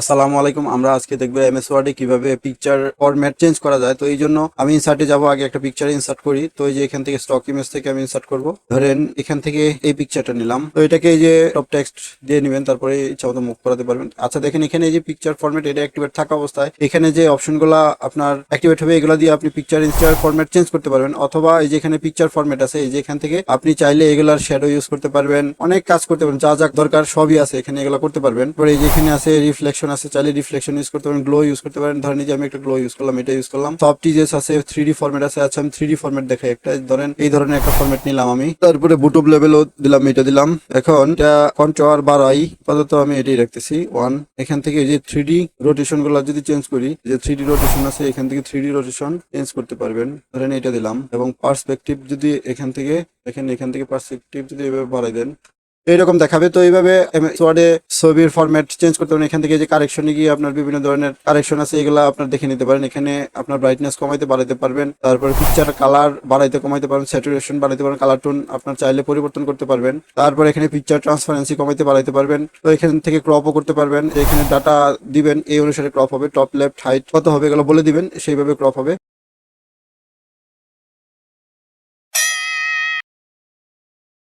আসসালামু আলাইকুম। আমরা আজকে দেখব এমএস ওয়ার্ডে কীভাবে পিকচার ফরম্যাট চেঞ্জ করা যায়। তো এই জন্য আমি ইনসার্টে যাব, আগে একটা পিকচার ইনসার্ট করি। তো এই যে এখান থেকে স্টক ইমেজ থেকে আমি ইনসার্ট করব। ধরেন এখান থেকে এই পিকচারটা নিলাম। তো এটাকে এই যে টপ টেক্সট দিয়ে নেবেন, তারপরে ইচ্ছা মতো মুভ করাতে পারবেন। আচ্ছা দেখেন এখানে এই যে পিকচার ফরম্যাট এটা অ্যাক্টিভেট থাকা অবস্থায়। এখানে যে অপশনগুলো আপনার অ্যাক্টিভেট হবে, এগুলো দিয়ে আপনি পিকচার ইনস্টার ফরম্যাট চেঞ্জ করতে পারবেন। অথবা এই যে এখানে পিকচার ফরম্যাট আছে, এই যে এখান থেকে আপনি চাইলে এগুলার শ্যাডো ইউজ করতে পারবেন। অনেক কাজ করতে পারবেন, যা যা দরকার সবই আছে এখানে এগুলো করতে পারবেন। পরে এই যে এখানে আছে রিফ্লেকশন আছে, চাইলে রিফ্লেকশন ইউজ করতে পারেন গ্লো ইউজ করতে পারেন। ধরেন যে আমি একটা গ্লো ইউজ করলাম, এটা ইউজ করলাম। সব টিজেস আছে থ্রি ডি ফরম্যাট আছে। আচ্ছা আমি থ্রি ডি ফরম্যাট দেখাই একটা। ধরেন এই ধরনের একটা ফরম্যাট নিলাম আমি। তারপরে বুটুব লেভেলও দিলাম, এটা দিলাম। এখন এটা কন্ট্রোয়ার বাড়াই, আপাতত আমি এটাই রাখতেছি। ওয়ান এখান থেকে যে থ্রি ডি রোটেশনগুলো যদি চেঞ্জ করি যে থ্রি ডি রোটেশন আছে, এখান থেকে থ্রি ডি রোটেশন চেঞ্জ করতে পারবেন। ধরেন এটা দিলাম। এবং পার্সপেক্টিভ যদি এখান থেকে, দেখেন এখান থেকে পার্সপেক্টিভ যদি এভাবে বাড়াই দেন এইরকম দেখাবে। তো এইভাবে ওয়ার্ডে ছবির ফরম্যাট চেঞ্জ করতে পারেন। এখান থেকে যে কারেকশনে গিয়ে আপনার বিভিন্ন ধরনের কারেকশন আছে, এগুলো আপনার দেখে নিতে পারেন। এখানে আপনার ব্রাইটনেস কমাইতে বাড়াইতে পারবেন। তারপরে পিকচার কালার বাড়াইতে কমাইতে পারবেন স্যাচুরেশন বাড়াইতে পারবেন কালার টোন আপনার চাইলে পরিবর্তন করতে পারবেন। তারপর এখানে পিকচার ট্রান্সপারেন্সি কমাইতে বাড়াইতে পারবেন। তো এখান থেকে ক্রপও করতে পারবেন। এখানে ডাটা দিবেন, এই অনুসারে ক্রপ হবে। টপ লেফট হাইট কত হবে এগুলো বলে দিবেন, সেইভাবে ক্রপ হবে।